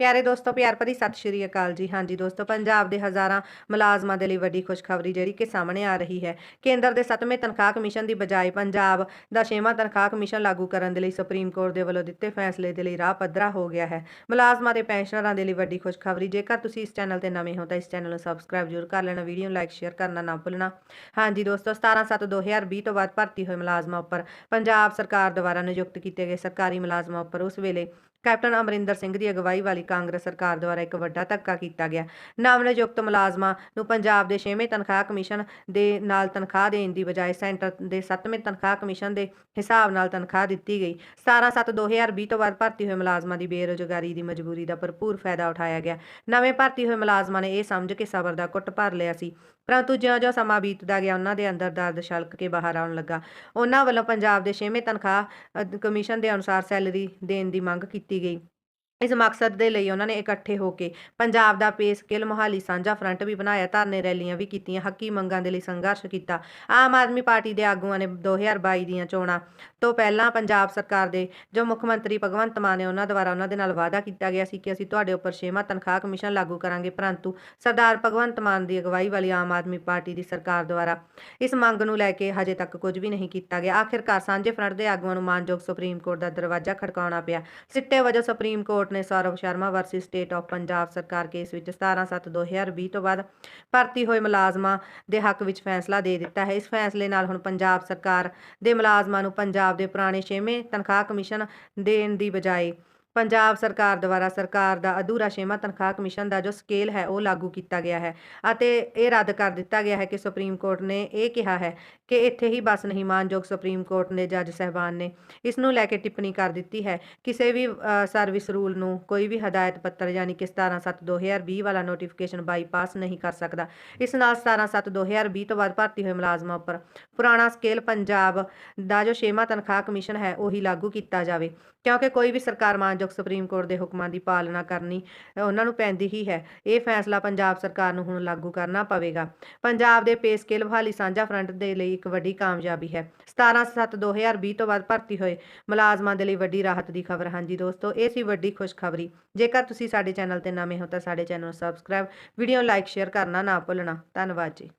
ਪਿਆਰੇ ਦੋਸਤੋ, ਪਿਆਰ ਭਰੀ ਸਤਿ ਸ਼੍ਰੀ ਅਕਾਲ ਜੀ। ਹਾਂਜੀ ਦੋਸਤੋ, ਪੰਜਾਬ ਦੇ ਹਜ਼ਾਰਾਂ ਮੁਲਾਜ਼ਮਾਂ ਦੇ ਲਈ ਵੱਡੀ ਖੁਸ਼ਖਬਰੀ ਜਿਹੜੀ ਕਿ ਸਾਹਮਣੇ ਆ ਰਹੀ ਹੈ। ਕੇਂਦਰ ਦੇ 7ਵੇਂ ਤਨਖਾਹ ਕਮਿਸ਼ਨ ਦੀ ਬਜਾਏ ਪੰਜਾਬ ਦਾ 6ਵਾਂ ਤਨਖਾਹ ਕਮਿਸ਼ਨ ਲਾਗੂ ਕਰਨ ਦੇ ਲਈ ਸੁਪਰੀਮ ਕੋਰਟ ਦੇ ਵੱਲੋਂ ਦਿੱਤੇ ਫੈਸਲੇ ਦੇ ਲਈ ਰਾਹ ਪੱਧਰਾ ਹੋ ਗਿਆ ਹੈ। ਮੁਲਾਜ਼ਮਾਂ ਦੇ ਪੈਨਸ਼ਨਰਾਂ ਦੇ ਲਈ ਵੱਡੀ ਖੁਸ਼ਖਬਰੀ। ਜੇਕਰ ਤੁਸੀਂ ਇਸ ਚੈਨਲ ਤੇ ਨਵੇਂ ਹੋ, ਤਾਂ ਇਸ ਚੈਨਲ ਨੂੰ ਸਬਸਕ੍ਰਾਈਬ ਜ਼ਰੂਰ ਕਰ ਲੈਣਾ, ਵੀਡੀਓ ਨੂੰ ਲਾਈਕ, ਸ਼ੇਅਰ ਕਰਨਾ ਨਾ ਭੁੱਲਣਾ। ਹਾਂਜੀ ਦੋਸਤੋ 17/7/2020 ਤੋਂ ਬਾਅਦ ਭਰਤੀ ਹੋਏ ਮੁਲਾਜ਼ਮਾਂ ਉੱਪਰ ਪੰਜਾਬ ਸਰਕਾਰ ਦੁਆਰਾ ਨਿਯੁਕਤ ਕੀਤੇ ਗਏ ਸਰਕਾਰੀ ਮੁਲਾਜ਼ਮਾਂ ਉੱਪਰ ਉਸ ਵੇਲੇ ਕੈਪਟਨ ਅਮਰਿੰਦਰ ਸਿੰਘ ਦੀ ਅਗਵਾਈ ਵਾਲੀ ਕਾਂਗਰਸ ਸਰਕਾਰ ਦੁਆਰਾ ਇੱਕ ਵੱਡਾ ਧੱਕਾ ਕੀਤਾ ਗਿਆ। ਨਾਮਨਯੁਕਤ ਮੁਲਾਜ਼ਮਾਂ ਨੂੰ ਪੰਜਾਬ ਦੇ 6ਵੇਂ ਤਨਖਾਹ ਕਮਿਸ਼ਨ ਦੇ ਨਾਲ ਤਨਖਾਹ ਦੇਣ ਦੀ ਬਜਾਏ ਸੈਂਟਰ ਦੇ 7ਵੇਂ ਤਨਖਾਹ ਕਮਿਸ਼ਨ ਦੇ ਹਿਸਾਬ ਨਾਲ ਤਨਖਾਹ ਦਿੱਤੀ ਗਈ। 17/7/2020 ਤੋਂ ਬਾਅਦ ਭਰਤੀ ਹੋਏ ਮੁਲਾਜ਼ਮਾਂ ਦੀ ਬੇਰੁਜ਼ਗਾਰੀ ਦੀ ਮਜਬੂਰੀ ਦਾ ਭਰਪੂਰ ਫਾਇਦਾ ਉਠਾਇਆ ਗਿਆ। ਨਵੇਂ ਭਰਤੀ ਹੋਏ ਮੁਲਾਜ਼ਮਾਂ ਨੇ ਇਹ ਸਮਝ ਕੇ ਸਬਰ ਦਾ ਕੁੱਟ ਭਰ ਲਿਆ ਸੀ। ਪਰੰਤੂ ਜਿਉਂ-ਜਿਉਂ ਸਮਾਂ ਬੀਤਦਾ ਗਿਆ, ਉਹਨਾਂ ਦੇ ਅੰਦਰ ਦਰਦ ਛਲਕ ਕੇ ਬਾਹਰ ਆਉਣ ਲੱਗਾ। ਉਹਨਾਂ ਵੱਲੋਂ ਪੰਜਾਬ ਦੇ ਛੇਵੇਂ ਤਨਖਾਹ ਕਮਿਸ਼ਨ ਦੇ ਅਨੁਸਾਰ ਸੈਲਰੀ ਦੇਣ ਦੀ ਮੰਗ ਕੀਤੀ ਗਈ। ਇਸ ਮਕਸਦ ਦੇ ਲਈ ਉਹਨਾਂ ਨੇ ਇਕੱਠੇ ਹੋ ਕੇ ਪੰਜਾਬ ਦਾ ਪੇ ਸਕੇਲ, ਮੋਹਾਲੀ ਸਾਂਝਾ ਫਰੰਟ ਵੀ ਬਣਾਇਆ, ਧਰਨੇ ਰੈਲੀਆਂ ਵੀ ਕੀਤੀਆਂ, ਹੱਕੀ ਮੰਗਾਂ ਦੇ ਲਈ ਸੰਘਰਸ਼ ਕੀਤਾ। ਆਮ ਆਦਮੀ ਪਾਰਟੀ ਦੇ ਆਗੂਆਂ ਨੇ 2022 ਦੀਆਂ ਚੋਣਾਂ ਤੋਂ ਪਹਿਲਾਂ ਪੰਜਾਬ ਸਰਕਾਰ ਦੇ ਜੋ ਮੁੱਖ ਮੰਤਰੀ ਭਗਵੰਤ ਮਾਨ ਨੇ ਉਹਨਾਂ ਦੁਆਰਾ ਉਹਨਾਂ ਦੇ ਨਾਲ ਵਾਅਦਾ ਕੀਤਾ ਗਿਆ ਸੀ ਕਿ ਅਸੀਂ ਤੁਹਾਡੇ ਉੱਪਰ ਛੇਵਾਂ ਤਨਖਾਹ ਕਮਿਸ਼ਨ ਲਾਗੂ ਕਰਾਂਗੇ, ਪਰੰਤੂ ਸਰਦਾਰ ਭਗਵੰਤ ਮਾਨ ਦੀ ਅਗਵਾਈ ਵਾਲੀ ਆਮ ਆਦਮੀ ਪਾਰਟੀ ਦੀ ਸਰਕਾਰ ਦੁਆਰਾ ਇਸ ਮੰਗ ਨੂੰ ਲੈ ਕੇ ਹਜੇ ਤੱਕ ਕੁਝ ਵੀ ਨਹੀਂ ਕੀਤਾ ਗਿਆ। ਆਖਿਰਕਾਰ ਸਾਂਝੇ ਫਰੰਟ ਦੇ ਆਗੂਆਂ ਨੂੰ ਮਾਨਯੋਗ ਸੁਪਰੀਮ ਕੋਰਟ ਦਾ ਦਰਵਾਜ਼ਾ ਖੜਕਾਉਣਾ ਪਿਆ। ਸਿੱਟੇ ਵਜੋਂ ਸੁਪਰੀਮ ਕੋਰਟ ਨੇ Saurav Sharma versus state of Punjab ਸਰਕਾਰ ਕੇਸ ਵਿੱਚ 17/7/2020 ਤੋਂ ਬਾਅਦ ਭਰਤੀ ਹੋਏ ਮੁਲਾਜ਼ਮਾਂ ਦੇ ਹੱਕ ਵਿੱਚ ਫੈਸਲਾ ਦੇ ਦਿੱਤਾ ਹੈ। ਇਸ ਫੈਸਲੇ ਨਾਲ ਹੁਣ ਪੰਜਾਬ ਸਰਕਾਰ ਦੇ ਮੁਲਾਜ਼ਮਾਂ ਨੂੰ ਪੰਜਾਬ ਦੇ ਪੁਰਾਣੇ 6ਵੇਂ ਤਨਖਾਹ ਕਮਿਸ਼ਨ ਦੇਣ ਦੀ ਬਜਾਏ ਪੰਜਾਬ ਸਰਕਾਰ ਦੁਆਰਾ ਸਰਕਾਰ ਦਾ ਅਧੂਰਾ ਛੇਵਾਂ ਤਨਖਾਹ ਕਮਿਸ਼ਨ ਦਾ ਜੋ ਸਕੇਲ ਹੈ, ਉਹ ਲਾਗੂ ਕੀਤਾ ਗਿਆ ਹੈ ਅਤੇ ਇਹ ਰੱਦ ਕਰ ਦਿੱਤਾ ਗਿਆ ਹੈ ਕਿ ਸੁਪਰੀਮ ਕੋਰਟ ਨੇ ਇਹ ਕਿਹਾ ਹੈ ਕਿ ਇੱਥੇ ਹੀ ਬਸ ਨਹੀਂ ਮਾਨਯੋਗ ਸੁਪਰੀਮ ਕੋਰਟ ਨੇ ਜੱਜ ਸਹਿਬਾਨ ਨੇ ਇਸ ਨੂੰ ਲੈ ਕੇ ਟਿੱਪਣੀ ਕਰ ਦਿੱਤੀ ਹੈ। ਕਿਸੇ ਵੀ ਸਰਵਿਸ ਰੂਲ ਨੂੰ ਕੋਈ ਵੀ ਹਦਾਇਤ ਪੱਤਰ ਯਾਨੀ ਕਿ 17/7/2020 ਵਾਲਾ ਨੋਟੀਫਿਕੇਸ਼ਨ ਬਾਈਪਾਸ ਨਹੀਂ ਕਰ ਸਕਦਾ। ਇਸ ਨਾਲ 17/7/2020 ਤੋਂ ਬਾਅਦ ਭਰਤੀ ਹੋਏ ਮੁਲਾਜ਼ਮਾਂ ਉੱਪਰ ਪੁਰਾਣਾ ਸਕੇਲ ਪੰਜਾਬ ਦਾ ਜੋ ਛੇਵਾਂ ਤਨਖਾਹ ਕਮਿਸ਼ਨ ਹੈ, ਉਹੀ ਲਾਗੂ ਕੀਤਾ ਜਾਵੇ। ਕਿਉਂਕਿ ਕੋਈ ਵੀ ਸਰਕਾਰ ਮਾਨ ਮਾਨਯੋਗ ਸੁਪਰੀਮ ਕੋਰਟ ਦੇ ਹੁਕਮਾਂ ਦੀ ਪਾਲਣਾ ਕਰਨੀ ਉਹਨਾਂ ਨੂੰ ਪੈਂਦੀ ਹੀ ਹੈ। ਇਹ ਫੈਸਲਾ ਪੰਜਾਬ ਸਰਕਾਰ ਨੂੰ ਹੁਣ ਲਾਗੂ ਕਰਨਾ ਪਵੇਗਾ। ਪੰਜਾਬ ਦੇ ਪੇ ਸਕੇਲ ਬਹਾਲੀ ਸਾਂਝਾ ਫਰੰਟ ਦੇ ਲਈ ਇੱਕ ਵੱਡੀ ਕਾਮਯਾਬੀ ਹੈ। 17/7/2020 ਤੋਂ ਬਾਅਦ ਭਰਤੀ ਹੋਏ ਮੁਲਾਜ਼ਮਾਂ ਦੇ ਲਈ ਵੱਡੀ ਰਾਹਤ ਦੀ ਖਬਰ। ਹਾਂਜੀ ਦੋਸਤੋ, ਇਹ ਸੀ ਵੱਡੀ ਖੁਸ਼ਖਬਰੀ। ਜੇਕਰ ਤੁਸੀਂ ਸਾਡੇ ਚੈਨਲ ਤੇ ਨਵੇਂ ਹੋ ਤਾਂ ਸਾਡੇ ਚੈਨਲ ਨੂੰ ਸਬਸਕ੍ਰਾਈਬ, ਵੀਡੀਓ ਲਾਈਕ, ਸ਼ੇਅਰ ਕਰਨਾ ਨਾ ਭੁੱਲਣਾ। ਧੰਨਵਾਦ ਜੀ।